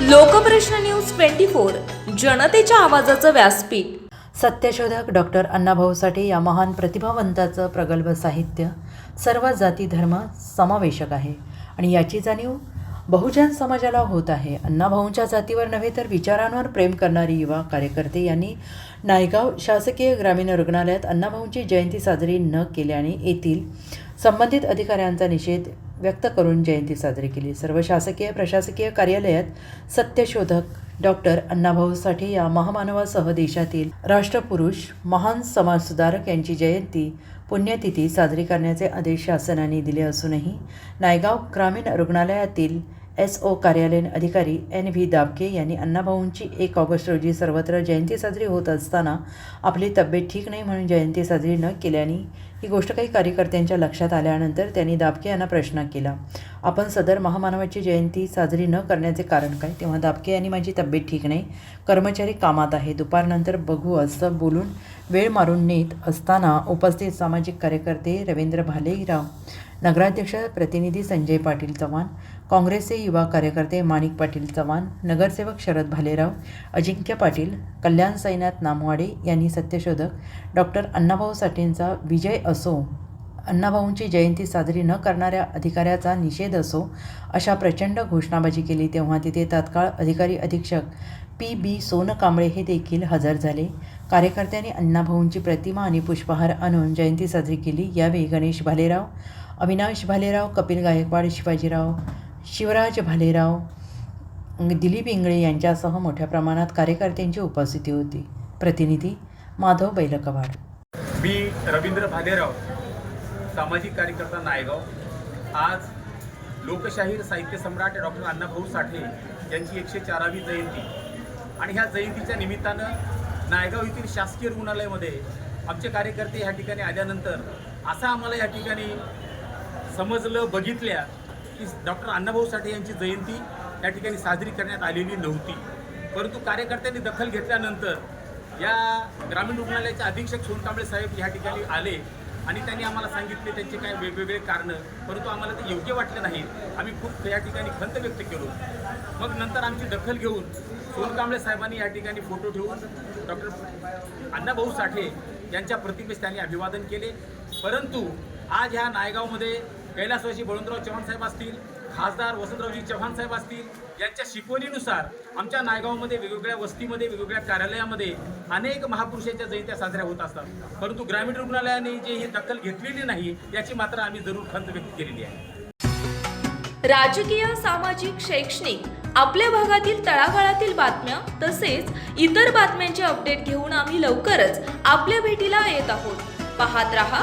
Lokprashna news twenty four जनतेच्या आवाजाचं व्यासपीठ. सत्यशोधक डॉक्टर अण्णाभाऊ साठे या महान प्रतिभावंताचं प्रगल्भ साहित्य सर्व जाती धर्म समावेशक आहे. आणि याची जाणीव बहुजन समाजाला होत आहे. अण्णाभाऊंच्या जातीवर नव्हे तर विचारांवर प्रेम करणारी युवा कार्यकर्ते यांनी नायगाव शासकीय ग्रामीण रुग्णालयात अण्णाभाऊंची जयंती साजरी न केल्याने येथील संबंधित अधिकाऱ्यांचा निषेध व्यक्त करून जयंती साजरी केली. सर्व शासकीय प्रशासकीय कार्यालयात सत्यशोधक डॉक्टर अण्णाभाऊ साठे या महामानवासह देशातील राष्ट्रपुरुष महान समाजसुधारक यांची जयंती पुण्यतिथी साजरी करण्याचे आदेश शासनाने दिले असूनही नायगाव ग्रामीण रुग्णालयातील एस ओ कार्यालयीन अधिकारी एन व्ही दाबके यांनी अण्णाभाऊंची एक ऑगस्ट रोजी सर्वत्र जयंती साजरी होत असताना आपली तब्येत ठीक नाही म्हणून जयंती साजरी न केल्याने ही गोष्ट काही कार्यकर्त्यांच्या लक्षात आल्यानंतर त्यांनी दाबके यांना प्रश्न केला. आपण सदर महामानवाची जयंती साजरी न करण्याचे कारण काय? तेव्हा दाबके यांनी माझी तब्येत ठीक नाही. कर्मचारी कामात आहे. दुपारनंतर बघू असं बोलून वेळ मारून नेत असताना उपस्थित सामाजिक कार्यकर्ते रवींद्र भालेराव नगराध्यक्ष प्रतिनिधी संजय पाटील चव्हाण काँग्रेसचे युवा कार्यकर्ते माणिक पाटील चव्हाण नगरसेवक शरद भालेराव अजिंक्य पाटील कल्याण सैन्यात नामवाडे यांनी सत्यशोधक डॉक्टर अण्णाभाऊ साठेंचा विजय असो अण्णाभाऊंची जयंती साजरी न करणाऱ्या अधिकाऱ्याचा निषेध असो अशा प्रचंड घोषणाबाजी केली तेव्हा तिथे तात्काळ अधिकारी अधीक्षक पी बी सोनकांबळे हे देखील हजर झाले. कार्यकर्त्यांनी अण्णाभाऊंची प्रतिमा आणि पुष्पहार आणून जयंती साजरी केली. यावेळी गणेश भालेराव अविनाश भालेराव कपिल गायकवाड शिवाजीराव शिवराज भालेराव दिलीप इंगळे यांच्यासह मोठ्या प्रमाणात कार्यकर्त्यांची उपस्थिती होती. प्रतिनिधी माधव बैलकवाड. मी रवींद्र भालेराव सामाजिक कार्यकर्ता नायगाव. आज लोकशाहीर साहित्य सम्राट डॉक्टर अण्णाभाऊ साठे यांची एकशे चारावी जयंती. आणि ह्या जयंतीच्या निमित्तानं नायगाव येथील शासकीय रुग्णालयामध्ये आमचे कार्यकर्ते ह्या ठिकाणी आल्यानंतर असं आम्हाला या ठिकाणी समजलं बघितल्या की डॉक्टर अण्णाभाऊ साठे यांची जयंती या ठिकाणी साजरी करण्यात आलेली नव्हती. परंतु कार्यकर्त्यांनी दखल घेतल्यानंतर या ग्रामीण रुग्णालयाचे अधीक्षक सोनकांबळे साहेब या ठिकाणी आले आणि त्यांनी आम्हाला सांगितले त्यांचे काय वेगवेगळे कारणं परंतु आम्हाला ते योग्य वाटले नाही. आम्ही खूप या ठिकाणी खंत व्यक्त केलो. मग नंतर आमची दखल घेऊन सोनकांबळे साहेबांनी या ठिकाणी फोटो ठेवून डॉक्टर अण्णाभाऊ साठे यांच्या प्रतिमेस त्यांनी अभिवादन केले. परंतु आज ह्या नायगावमध्ये कैलासवासी बळवंतराव चव्हाण साहेब असतील खासदार वसंतरावजी चव्हाण साहेब असतील यांच्या शिकवणीनुसार आमच्या नायगावमध्ये वेगवेगळ्या वस्तीमध्ये वेगवेगळ्या कार्यालयामध्ये अनेक महापुरुषांच्या जयंत्या साजऱ्या होत असतात. परंतु ग्रामीण रुग्णालयाने जे ही दखल घेतलेली नाही याची मात्र आम्ही जरूर खंत व्यक्त केलेली आहे. राजकीय सामाजिक शैक्षणिक आपल्या भागातील तळागाळातील बातम्या तसेच इतर बातम्यांचे अपडेट घेऊन आम्ही लवकरच आपल्या भेटीला येत आहोत. पाहत रहा